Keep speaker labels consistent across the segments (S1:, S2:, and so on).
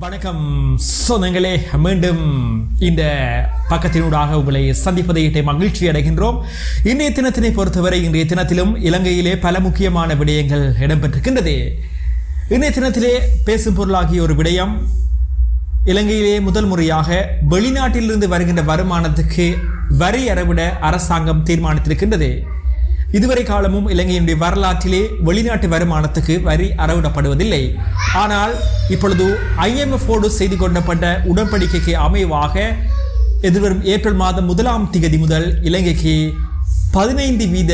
S1: வணக்கம் சொந்தங்களே மீண்டும் இந்த பக்கத்தினூடாக உங்களை சந்திப்பதை இட்டை மகிழ்ச்சி அடைகின்றோம். இன்றைய தினத்தினை பொறுத்தவரை இன்றைய தினத்திலும் இலங்கையிலே பல முக்கியமான விடயங்கள் இடம்பெற்றிருக்கின்றது. இன்றைய தினத்திலே பேசும் பொருளாகிய ஒரு விடயம் இலங்கையிலே முதல் முறையாக வெளிநாட்டிலிருந்து வருகின்ற வருமானத்துக்கு வரி அறவிட அரசாங்கம் தீர்மானித்திருக்கின்றது. இதுவரை காலமும் இலங்கையினுடைய வரலாற்றிலே வெளிநாட்டு வருமானத்துக்கு வரி அறவிடப்படுவதில்லை. ஆனால் இப்பொழுது ஐஎம்எஃபோடு செய்து கொண்டப்பட்ட உடன்படிக்கைக்கு அமைவாக எதிர்வரும் ஏப்ரல் மாதம் முதலாம் திகதி முதல் இலங்கைக்கு பதினைந்து வீத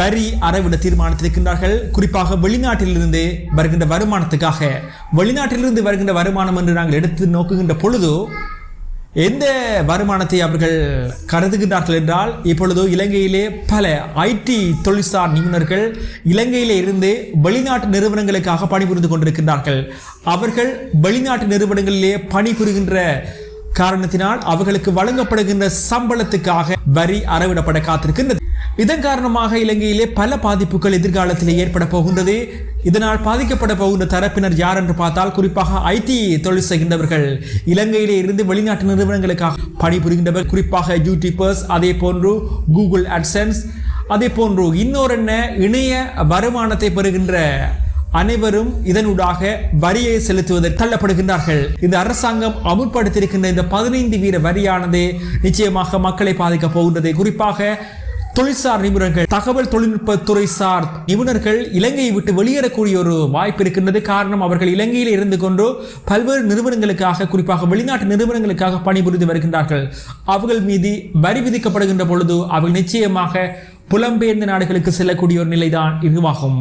S1: வரி அறவிட தீர்மானித்திருக்கின்றார்கள். குறிப்பாக வெளிநாட்டிலிருந்து வருகின்ற வருமானத்துக்காக. வெளிநாட்டிலிருந்து வருகின்ற வருமானம் என்று நாங்கள் எடுத்து நோக்குகின்ற பொழுது எந்த வருமானத்தை அவர்கள் கருதுகின்றார்கள் என்றால் இப்பொழுது இலங்கையிலே பல ஐடி தொழில்சார் நிபுணர்கள் இலங்கையிலே இருந்து வெளிநாட்டு நிறுவனங்களுக்காக பணிபுரிந்து கொண்டிருக்கின்றார்கள். அவர்கள் வெளிநாட்டு நிறுவனங்களிலே பணிபுரிகின்ற காரணத்தினால் அவர்களுக்கு வழங்கப்படுகின்ற சம்பளத்துக்காக வரி அறவிடப்பட காத்திருக்கின்றது. இதன் காரணமாக இலங்கையிலே பல பாதிப்புகள் எதிர்காலத்தில் ஏற்பட போகின்றது. இதனால் பாதிக்கப்பட போகின்ற தரப்பினர் யார் என்று பார்த்தால் குறிப்பாக ஐடி தொழில் செய்கின்றவர்கள். இலங்கையிலே இருந்து வெளிநாட்டு நிறுவனங்களுக்காக பணிபுரிகின்றவர் குறிப்பாக யூடியூபர்ஸ் அதே போன்று கூகுள் அட்சன்ஸ் அதே போன்று இன்னொரு என்ன இணைய வருமானத்தை பெறுகின்ற அனைவரும் இதனூடாக வரியை செலுத்துவதற்கு தள்ளப்படுகின்றார்கள். இந்த அரசாங்கம் அமுல்படுத்தியிருக்கின்ற இந்த பதினைந்து வீர வரியானது நிச்சயமாக மக்களை பாதிக்கப் போகின்றது. குறிப்பாக தொழில்சார் நிபுணர்கள் தகவல் தொழில்நுட்ப துறை சார் நிபுணர்கள் இலங்கையை விட்டு வெளியேறக்கூடிய ஒரு வாய்ப்பு இருக்கின்றது. காரணம் அவர்கள் இலங்கையில் இருந்து கொண்டு பல்வேறு நிறுவனங்களுக்காக குறிப்பாக வெளிநாட்டு நிறுவனங்களுக்காக பணிபுரிந்து வருகின்றார்கள். அவர்கள் மீது வரி விதிக்கப்படுகின்ற பொழுது அவர்கள் நிச்சயமாக புலம்பெயர்ந்த நாடுகளுக்கு செல்லக்கூடிய ஒரு நிலைதான் இதுவாகும்.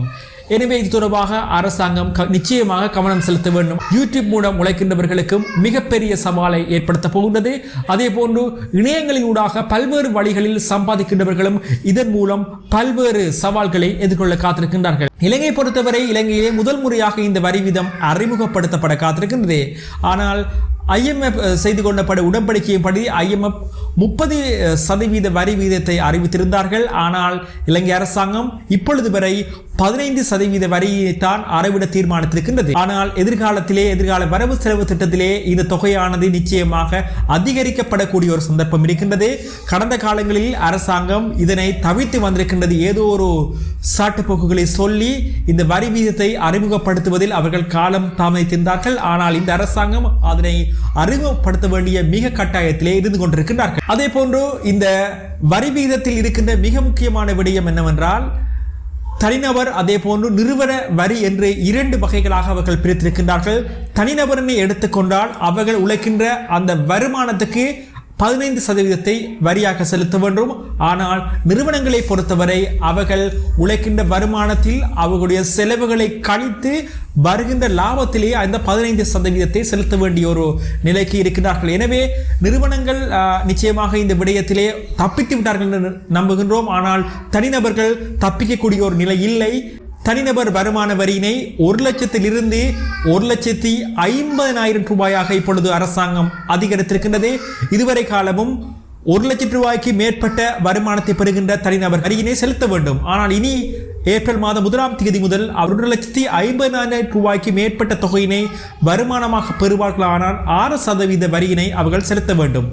S1: எனவே இது தொடர்பாக அரசாங்கம் க- நிச்சயமாக கவனம் செலுத்த வேண்டும். யூடியூப் மூலம் உழைக்கின்றவர்களுக்கும் மிகப்பெரிய சவாலை ஏற்படுத்த போகின்றது. அதே போன்று இணையங்களினூடாக பல்வேறு வழிகளில் சம்பாதிக்கின்றவர்களும் இதன் மூலம் பல்வேறு சவால்களை எதிர்கொள்ள காத்திருக்கின்றார்கள். இலங்கை பொறுத்தவரை இலங்கையிலே முதல் முறையாக இந்த வரி வீதம் அறிமுகப்படுத்தப்பட காத்திருக்கின்றது. ஆனால் ஐஎம்எஃப் செய்து கொண்டப்பட உடன்படிக்கையின்படி ஐஎம்எஃப் முப்பது சதவீத வரி வீதத்தை அறிவித்திருந்தார்கள். ஆனால் இலங்கை அரசாங்கம் இப்பொழுது வரை பதினைந்து சதவீத வரியைத்தான் அறவிட தீர்மானித்திருக்கின்றது. ஆனால் எதிர்காலத்திலே எதிர்கால வரவு செலவு திட்டத்திலே இந்த தொகையானது நிச்சயமாக அதிகரிக்கப்படக்கூடிய ஒரு சந்தர்ப்பம் இருக்கின்றது. கடந்த காலங்களில் அரசாங்கம் இதனை தவிர்த்து வந்திருக்கின்றது. ஏதோ ஒரு சாட்டுப்போக்குகளை சொல்லி இந்த வரி வீதத்தை அறிமுகப்படுத்துவதில் அவர்கள் காலம் தாமதித்திருந்தார்கள். ஆனால் இந்த அரசாங்கம் அதனை அறிமுகப்படுத்த வேண்டிய மிக கட்டாயத்திலே இருந்து கொண்டிருக்கின்றார்கள். அதே போன்று இந்த வரி வீதத்தில் இருக்கின்ற மிக முக்கியமான விடயம் என்னவென்றால் தனிநபர் அதே போன்று நிறுவன வரி என்று இரண்டு வகைகளாக அவர்கள் பிரித்திருக்கின்றார்கள். தனிநபரினை எடுத்துக்கொண்டால் அவர்கள் உழைக்கின்ற அந்த வருமானத்துக்கு பதினைந்து சதவீதத்தை வரியாக செலுத்த வேண்டும். ஆனால் நிறுவனங்களை பொறுத்தவரை அவர்கள் உழைக்கின்ற வருமானத்தில் அவர்களுடைய செலவுகளை கழித்து வருகின்ற லாபத்திலே அந்த பதினைந்து சதவீதத்தை செலுத்த வேண்டிய ஒரு நிலைக்கு இருக்கிறார்கள் எனவே நிறுவனங்கள் நிச்சயமாக இந்த விடயத்திலே தப்பித்து விட்டார்கள் என்று நம்புகின்றோம். ஆனால் தனிநபர்கள் தப்பிக்கக்கூடிய ஒரு நிலை இல்லை. தனிநபர் வருமான வரியினை ஒரு லட்சத்திலிருந்து ஒரு லட்சத்தி ஐம்பதனாயிரம் ரூபாயாக இப்பொழுது அரசாங்கம் அதிகரித்திருக்கின்றது. இதுவரை காலமும் ஒரு லட்சம் ரூபாய்க்கு மேற்பட்ட வருமானத்தை பெறுகின்ற தனிநபர் வரியினை செலுத்த வேண்டும். ஆனால் இனி ஏப்ரல் மாதம் முதலாம் தேதி முதல் ஒரு லட்சத்தி ஐம்பதாயிரம் ரூபாய்க்கு மேற்பட்ட தொகையினை வருமானமாக பெறுவார்கள் ஆனால் ஆறு சதவீத வரியினை அவர்கள் செலுத்த வேண்டும்.